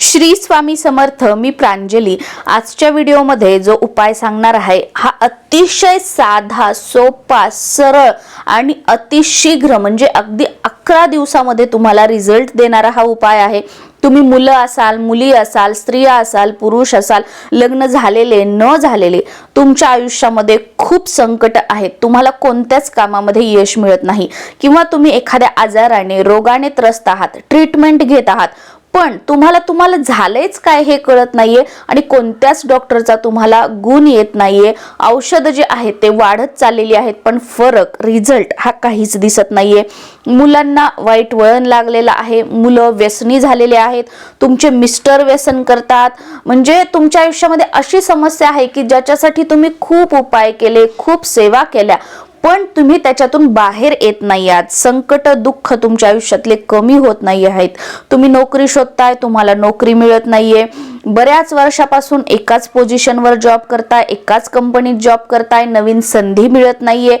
श्री स्वामी समर्थ मी प्रांजली. आजच्या व्हिडिओमध्ये जो उपाय सांगणार आहे हा अतिशय साधा सोपा सरळ आणि अतिशीघ्र म्हणजे अगदी अकरा दिवसामध्ये तुम्हाला रिझल्ट देणारा हा उपाय आहे. तुम्ही मुलं असाल मुली असाल स्त्रिया असाल पुरुष असाल लग्न झालेले न झालेले तुमच्या आयुष्यामध्ये खूप संकट आहेत तुम्हाला कोणत्याच कामामध्ये यश मिळत नाही. किंवा तुम्ही एखाद्या आजाराने रोगाने त्रस्त आहात ट्रीटमेंट घेत आहात पण तुम्हाला तुम्हाला झालंयच काय हे कळत नाहीये आणि कोणत्याच डॉक्टरचा तुम्हाला गुण येत नाहीये. औषधं जे आहेत ते वाढत चाललेली आहेत पण फरक रिझल्ट हा काहीच दिसत नाहीये. मुलांना वाईट वळण लागलेलं आहे मुलं व्यसनी झालेले आहेत तुमचे मिस्टर व्यसन करतात. म्हणजे तुमच्या आयुष्यामध्ये अशी समस्या आहे की ज्याच्यासाठी तुम्ही खूप उपाय केले खूप सेवा केल्या. पण तुम्ही त्याच्यातून बाहेर येत नाही आहात. संकट दुःख तुमच्या आयुष्यातले कमी होत नाही आहेत. तुम्ही नोकरी शोधताय तुम्हाला नोकरी मिळत नाहीये. बऱ्याच वर्षापासून एकाच पोझिशनवर जॉब करताय एकाच कंपनीत जॉब करताय नवीन संधी मिळत नाहीये.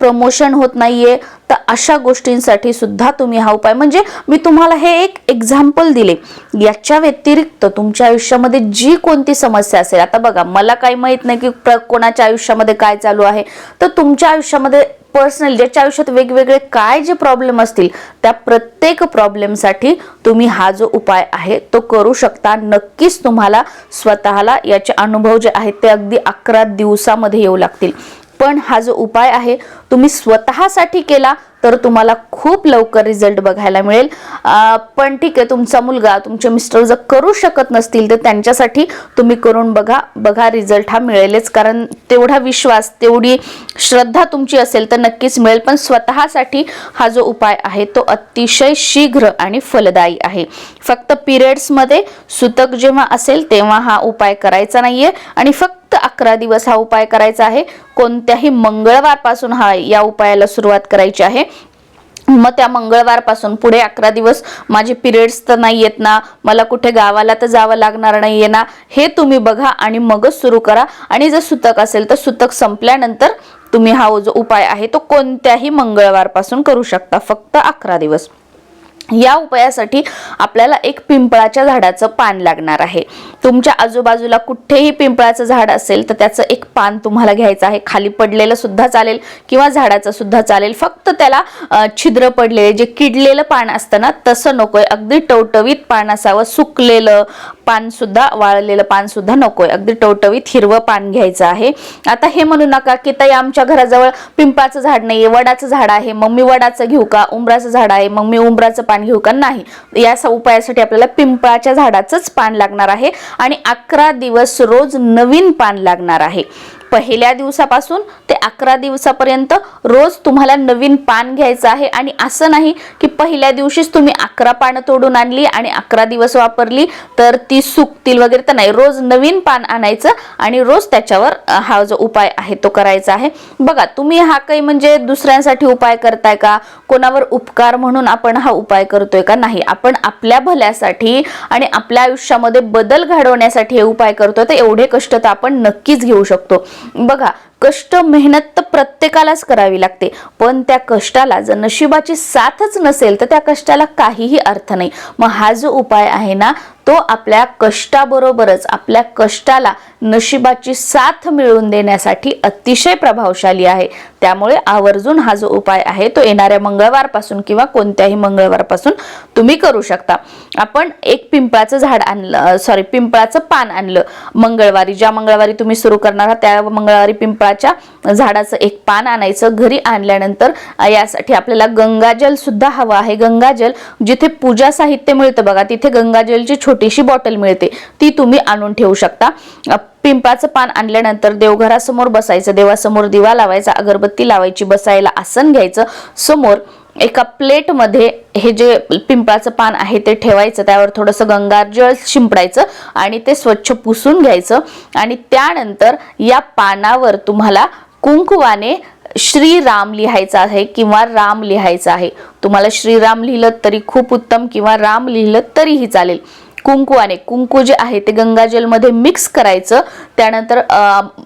प्रमोशन होत नाहीये. तर अशा गोष्टींसाठी सुद्धा तुम्ही हा उपाय म्हणजे मी तुम्हाला हे एक एक्झाम्पल दिले. याच्या व्यतिरिक्त तुमच्या आयुष्यामध्ये जी कोणती समस्या असेल आता बघा मला काही माहीत नाही की कोणाच्या आयुष्यामध्ये काय चालू आहे. तर तुमच्या आयुष्यामध्ये पर्सनल ज्याच्या आयुष्यात वेगवेगळे काय जे प्रॉब्लेम असतील त्या प्रत्येक प्रॉब्लेमसाठी तुम्ही हा जो उपाय आहे तो करू शकता. नक्कीच तुम्हाला स्वतःला याचे अनुभव जे आहेत ते अगदी अकरा दिवसामध्ये येऊ लागतील. पण हा जो उपाय आहे तुम्ही स्वतःसाठी केला तर तुम्हाला खूप लवकर रिझल्ट बघायला मिळेल. पण ठीक आहे तुमचा मुलगा तुमचे मिस्टर जर करू शकत नसतील तर त्यांच्यासाठी तुम्ही करून बघा बघा रिझल्ट हा मिळेलच. कारण तेवढा विश्वास तेवढी श्रद्धा तुमची असेल तर नक्कीच मिळेल. पण स्वतःसाठी हा जो उपाय आहे तो अतिशय शीघ्र आणि फलदायी आहे. फक्त पिरियड्समध्ये सुतक जेव्हा असेल तेव्हा हा उपाय करायचा नाहीये. आणि फक्त अकरा दिवस हा उपाय करायचा आहे. कोणत्याही मंगळवारपासून हा या उपायाला सुरुवात करायची आहे. मग त्या मंगळवारपासून पुढे अकरा दिवस माझे पिरियड्स तर नाही येत ना मला कुठे गावाला तर जावं लागणार नाहीये ना हे तुम्ही बघा आणि मगच सुरू करा. आणि जर सुतक असेल तर सुतक संपल्यानंतर तुम्ही हा जो उपाय आहे तो कोणत्याही मंगळवारपासून करू शकता फक्त अकरा दिवस. या उपायासाठी आपल्याला एक पिंपळाच्या झाडाचं पान लागणार आहे. तुमच्या आजूबाजूला कुठेही पिंपळाचं झाड असेल तर त्याचं एक पान तुम्हाला घ्यायचं आहे. खाली पडलेलं सुद्धा चालेल किंवा झाडाचं सुद्धा चालेल. फक्त त्याला छिद्र पडलेले जे किडलेलं पान असतं ना तसं नकोय. अगदी टवटवीत पान असावं. सुकलेलं पान सुद्धा वाळलेलं पान सुद्धा नकोय. अगदी टवटवीत हिरवं पान घ्यायचं आहे. आता हे म्हणू नका की ताई आमच्या घराजवळ पिंपळाचं झाड नाहीये. वडाचं झाड आहे. मग मी वडाचं घेऊ का? उंबराचं झाड आहे. मग मी उंबराचं पान घेऊ का नाही? या उपायासाठी आपल्याला पिंपळाच्या झाडाचंच पान लागणार आहे आणि अकरा दिवस रोज नवीन पान लागणार आहे. पहिल्या दिवसापासून ते अकरा दिवसापर्यंत रोज तुम्हाला नवीन पान घ्यायचं आहे. आणि असं नाही की पहिल्या दिवशीच तुम्ही अकरा पानं तोडून आणली आणि अकरा दिवस वापरली तर ती सुकतील वगैरे तर नाही. रोज नवीन पान आणायचं आणि रोज त्याच्यावर हा जो उपाय आहे तो करायचा आहे. बघा तुम्ही हा काही म्हणजे दुसऱ्यांसाठी उपाय करताय का? कोणावर उपकार म्हणून आपण हा उपाय करतोय का? नाही. आपण आपल्या भल्यासाठी आणि आपल्या आयुष्यामध्ये बदल घडवण्यासाठी हे उपाय करतोय तर एवढे कष्ट तर आपण नक्कीच घेऊ शकतो. बघा कष्ट मेहनत तर प्रत्येकालाच करावी लागते. पण त्या कष्टाला जर नशिबाची साथच नसेल तर त्या कष्टाला काहीही अर्थ नाही. मग हा जो उपाय आहे ना तो आपल्या कष्टाबरोबरच आपल्या कष्टाला नशिबाची साथ मिळवून देण्यासाठी अतिशय प्रभावशाली आहे. त्यामुळे आवर्जून हा जो उपाय आहे तो येणाऱ्या मंगळवारपासून किंवा कोणत्याही मंगळवारपासून तुम्ही करू शकता. आपण एक पिंपळाचं झाड आणलं सॉरी पिंपळाचं पान आणलं. मंगळवारी ज्या मंगळवारी तुम्ही सुरू करणार आहात त्या मंगळवारी पिंपळाच्या झाडाचं एक पान आणायचं घरी आणल्यानंतर यासाठी आपल्याला गंगाजल सुद्धा हवं आहे. गंगाजल जिथे पूजा साहित्य मिळतं बघा तिथे गंगाजलची छोटीशी बॉटल मिळते. ती तुम्ही आणून ठेवू शकता. पिंपाचं पान आणल्यानंतर देवघरासमोर बसायचं देवासमोर दिवा लावायचा अगरबत्ती लावायची बसायला आसन घ्यायचं. समोर एका प्लेटमध्ये हे जे पिंपळाचं पान आहे ते ठेवायचं. त्यावर थोडंसं गंगाजळ शिंपडायचं आणि ते स्वच्छ पुसून घ्यायचं. आणि त्यानंतर या पानावर तुम्हाला कुंकुवाने श्रीराम लिहायचं आहे किंवा राम लिहायचं आहे. तुम्हाला श्रीराम लिहिलं तरी खूप उत्तम किंवा राम लिहिलं तरीही चालेल. कुंकुवाने कुंकू जे आहे ते गंगाजलमध्ये मिक्स करायचं. त्यानंतर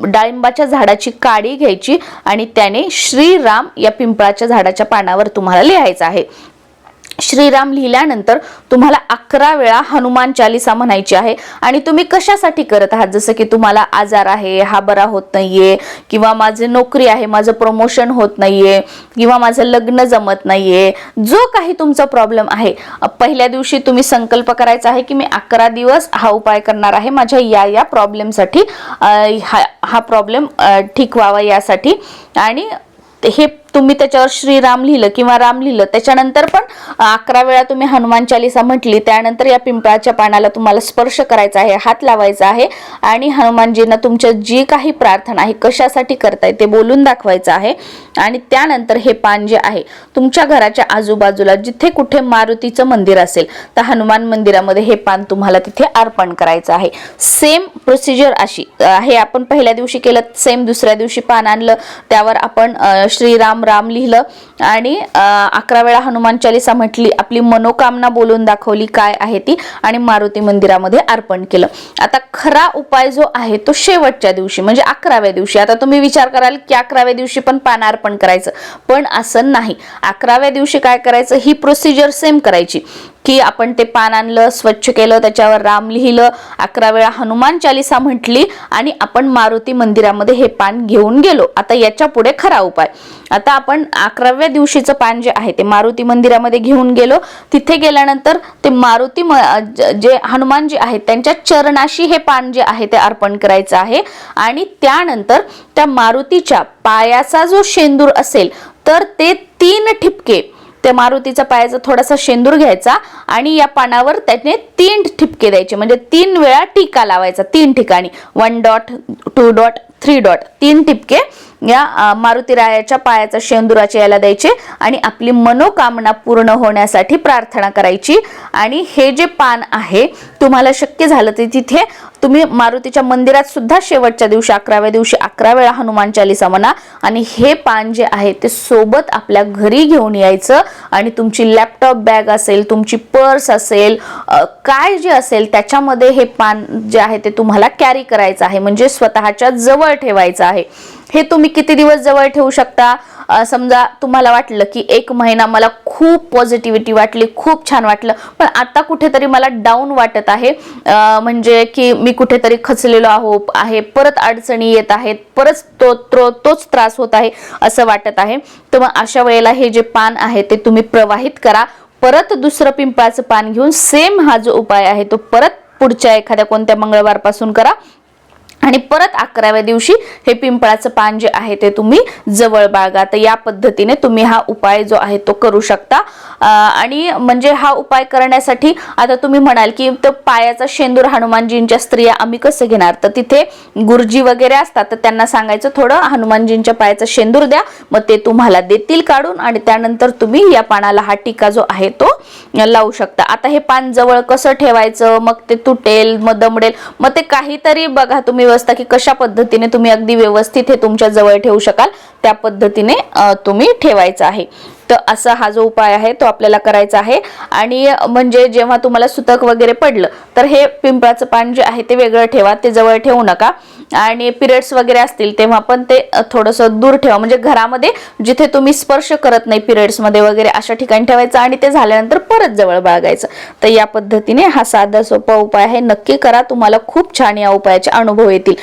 डाळिंबाच्या झाडाची काडी घ्यायची आणि त्याने श्रीराम या पिंपळाच्या झाडाच्या पानावर तुम्हाला लिहायचं आहे. श्रीराम लिहिल्यानंतर तुम्हाला अकरा वेळा हनुमान चालिसा म्हणायची आहे. आणि तुम्ही कशासाठी करत आहात? जसं की तुम्हाला आजार आहे हा बरा होत नाहीये किंवा माझे नोकरी आहे माझं प्रमोशन होत नाहीये किंवा माझं लग्न जमत नाहीये जो काही तुमचा प्रॉब्लेम आहे पहिल्या दिवशी तुम्ही संकल्प करायचा आहे की मी अकरा दिवस हा उपाय करणार आहे माझ्या या या प्रॉब्लेमसाठी हा हा प्रॉब्लेम ठीक व्हावा यासाठी. आणि हे तुम्ही त्याच्यावर श्रीराम लिहिलं किंवा राम लिहिलं त्याच्यानंतर पण अकरा वेळा तुम्ही हनुमान चालिसा म्हटली त्यानंतर या पिंपळाच्या पानाला तुम्हाला स्पर्श करायचा आहे हात लावायचा आहे आणि हनुमानजींना तुमच्या जी काही प्रार्थना आहे कशासाठी करताय ते बोलून दाखवायचं आहे आणि त्यानंतर हे पान जे आहे तुमच्या घराच्या आजूबाजूला जिथे कुठे मारुतीचं मंदिर असेल तर हनुमान मंदिरामध्ये हे पान तुम्हाला तिथे अर्पण करायचं आहे. सेम प्रोसिजर अशी हे आपण पहिल्या दिवशी केलं सेम दुसऱ्या दिवशी पान आणलं त्यावर आपण श्रीराम राम लिहिलं. आणि अकरा वेळा हनुमान चालिसा म्हटली आपली मनोकामना बोलून दाखवली काय आहे ती आणि मारुती मंदिरामध्ये अर्पण केलं. आता खरा उपाय जो आहे तो शेवटच्या दिवशी म्हणजे अकराव्या दिवशी. आता तुम्ही विचार कराल की अकराव्या दिवशी पण पान अर्पण करायचं. पण असं नाही. अकराव्या दिवशी काय करायचं? ही प्रोसिजर सेम करायची. की आपण ते पान आणलं स्वच्छ केलं त्याच्यावर राम लिहिलं अकरा वेळा हनुमान चालिसा म्हटली आणि आपण मारुती मंदिरामध्ये हे पान घेऊन गेलो. आता याच्यापुढे खरा उपाय. आता आपण अकराव्या दिवशीचं पान जे आहे ते मारुती मंदिरामध्ये घेऊन गेलो. तिथे गेल्यानंतर ते मारुती म- ज- जे हनुमान जे आहेत त्यांच्या चरणाशी हे पान जे आहे ते अर्पण करायचं आहे. आणि त्यानंतर त्या मारुतीच्या पायाचा जो शेंदूर असेल तर ते तीन ठिपके त्या मारुतीचा पायाचा थोडासा शेंदूर घ्यायचा आणि या पानावर त्याने तीन ठिपके द्यायचे. म्हणजे तीन वेळा टीका लावायचा तीन ठिकाणी. One dot two dot three dot तीन टिपके या मारुती रायाच्या पायाचा शेंदुराच्या याला द्यायचे आणि आपली मनोकामना पूर्ण होण्यासाठी प्रार्थना करायची. आणि हे जे पान आहे तुम्हाला शक्य झालं ते तिथे तुम्ही मारुतीच्या मंदिरात सुद्धा शेवटच्या दिवशी अकराव्या दिवशी अकरा वेळा हनुमान चालिसा म्हणा आणि हे पान जे आहे ते सोबत आपल्या घरी घेऊन यायचं आणि तुमची लॅपटॉप बॅग असेल तुमची पर्स असेल काय जे असेल त्याच्यामध्ये हे पान जे आहे ते तुम्हाला कॅरी करायचं आहे. म्हणजे स्वतःच्या जवळ ठेवायचं आहे. हे तुम्ही किती दिवस जवळ ठेवू शकता? समजा तुम्हाला वाटलं की एक महिना मला खूप पॉझिटिव्हिटी वाटली खूप छान वाटलं. पण आता कुठेतरी मला डाऊन वाटत आहे. म्हणजे की मी कुठेतरी खचलेलो आहो आहे परत अडचणी येत आहेत परत तो तो तोच त्रास होत आहे असं वाटत आहे. तर मग अशा वेळेला हे जे पान आहे ते तुम्ही प्रवाहित करा. परत दुसरं पिंपळाचं पान घेऊन सेम हा जो उपाय आहे तो परत पुढच्या एखाद्या कोणत्या मंगळवारपासून करा. आणि परत अकराव्या दिवशी हे पिंपळाचं पान जे आहे ते तुम्ही जवळ बाळगा. तर या पद्धतीने तुम्ही हा उपाय जो आहे तो करू शकता. आणि म्हणजे हा उपाय करण्यासाठी आता तुम्ही म्हणाल की तो पायाचा शेंदूर हनुमानजींच्या स्त्रिया आम्ही कसं घेणार? तर तिथे गुरुजी वगैरे असतात तर त्यांना सांगायचं थोडं हनुमानजींच्या पायाचा शेंदूर द्या मग ते तुम्हाला देतील काढून आणि त्यानंतर तुम्ही या पानाला हा टीका जो आहे तो लावू शकता. आता हे पान जवळ कसं ठेवायचं? मग ते तुटेल मग दमडेल मग ते काहीतरी बघा तुम्ही व्यवस्था की कशा पद्धतीने तुम्ही अगदी व्यवस्थित हे तुमच्या जवळ ठेवू शकाल त्या पद्धतीने तुम्ही ठेवायचं आहे. तर असा हा जो उपाय आहे तो आपल्याला करायचा आहे. आणि म्हणजे जेव्हा तुम्हाला सुतक वगैरे पडलं तर हे पिंपळाचं पान जे आहे ते वेगळं ठेवा ते जवळ ठेवू नका. आणि पिरियड्स वगैरे असतील तेव्हा पण ते थोडंसं दूर ठेवा. म्हणजे घरामध्ये जिथे तुम्ही स्पर्श करत नाही पिरियड्समध्ये वगैरे अशा ठिकाणी ठेवायचं आणि ते झाल्यानंतर परत जवळ बाळगायचं. तर या पद्धतीने हा साधा सोपा उपाय आहे. नक्की करा तुम्हाला खूप छान या उपायाचे अनुभव येतील.